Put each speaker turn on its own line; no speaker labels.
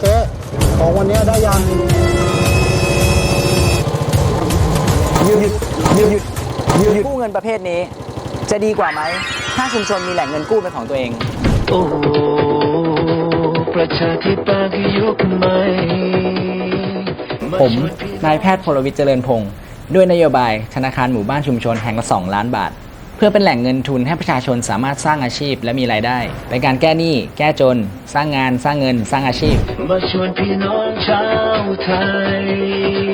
เจ๊ของวันนี้ได้ยังยืดยืดยืดยืมกู้เงินประเภทนี้ จะดีกว่าไหม ถ้าชุมชนมีแหล่งเงินกู้เป็นของตัวเอง
โอ้ประชาธิปไตยยุคใหม่
ผมนายแพทย์พลวิทย์เจริญพงศ์ด้วยนโยบายธนาคารหมู่บ้านชุมชนแห่งละ 2 ล้านบาท เพื่อเป็นแหล่งเงินทุนให้ประชาชนสามารถสร้างอาชีพและมีรายได้เป็นการแก้หนี้แก้จน สร้างงานสร้างเงิน สร้างอาชีพ
มาชวนพี่น้องชาวไทย